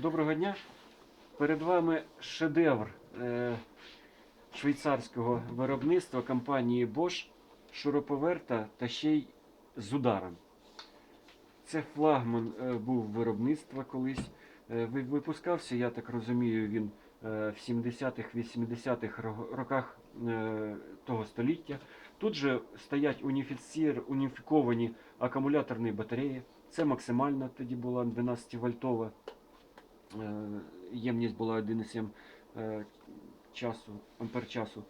Доброго дня. Перед вами шедевр е, швейцарського виробництва компанії Bosch шуруповерта та ще й з ударом. Це флагман е, був виробництва колись. Е, випускався, я так розумію, він в 70-х, 80-х роках того століття. Тут же стоять уніфіковані акумуляторні батареї. Це максимальна тоді була 12 вольтова. Е, Ємність була 1,7 е, часу, ампер часу.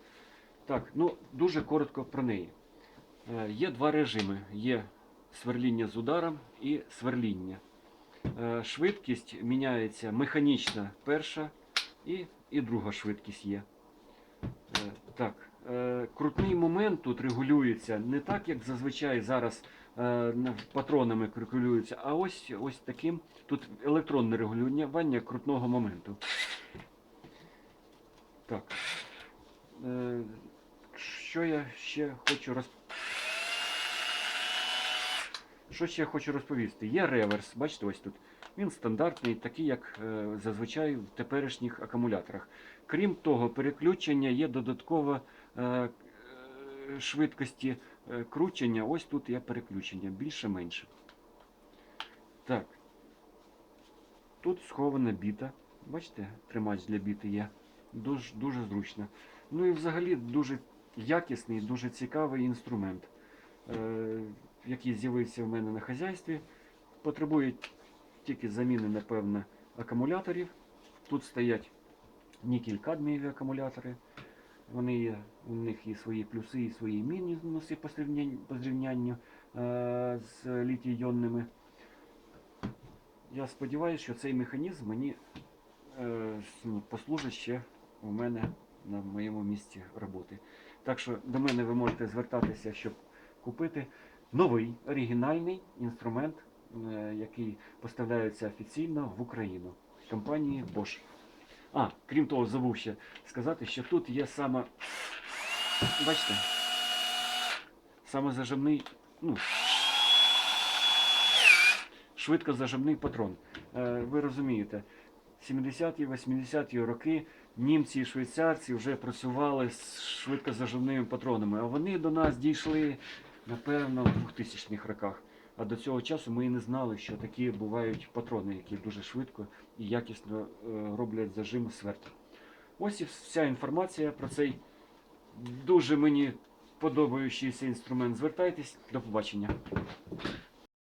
Так, ну дуже коротко про неї. Е, Є два режими: є сверління з ударом і сверління. Швидкість міняється механічна перша і, і друга швидкість є. Так, крутний момент тут регулюється не так, як зазвичай зараз е, патронами регулюється, а ось, ось таким. Тут електронне регулювання крутного моменту. Так. Е, Що я ще хочу роз... Що ще хочу розповісти? Є реверс, бачите, ось тут. Він стандартний, такий, як е, зазвичай в теперішніх акумуляторах. Крім того, переключення є додатково е, е, швидкості кручення. Ось тут є переключення, більше-менше. Так. Тут схована біта. Бачите, тримач для біти є. Дуже, дуже зручно. Ну і взагалі дуже якісний, дуже цікавий інструмент, який з'явився в мене на хазяйстві. Потребує тільки заміни, напевно, акумуляторів. Тут стоять нікель-кадмієві акумулятори. Вони є, у них є свої плюси і свої мінуси по зрівнянню, по зрівнянню е, з літій-іонними. Я сподіваюся, що цей механізм мені е, ну, послужить ще у мене на моєму місці роботи. Так що до мене ви можете звертатися, щоб купити новий оригінальний інструмент, який поставляється офіційно в Україну компанії Bosch. А, крім того, забув ще сказати, що тут є саме, бачите, самозажимний, ну, швидкозажимний патрон. Е, ви розумієте, 70-ті, 80-ті роки німці і швейцарці вже працювали з швидкозажимними патронами, а вони до нас дійшли, напевно, в 2000-х роках. А до цього часу ми і не знали, що такі бувають патрони, які дуже швидко і якісно е, роблять зажим сверть. Ось і вся інформація про цей дуже мені подобаючийся інструмент. Звертайтесь, до побачення.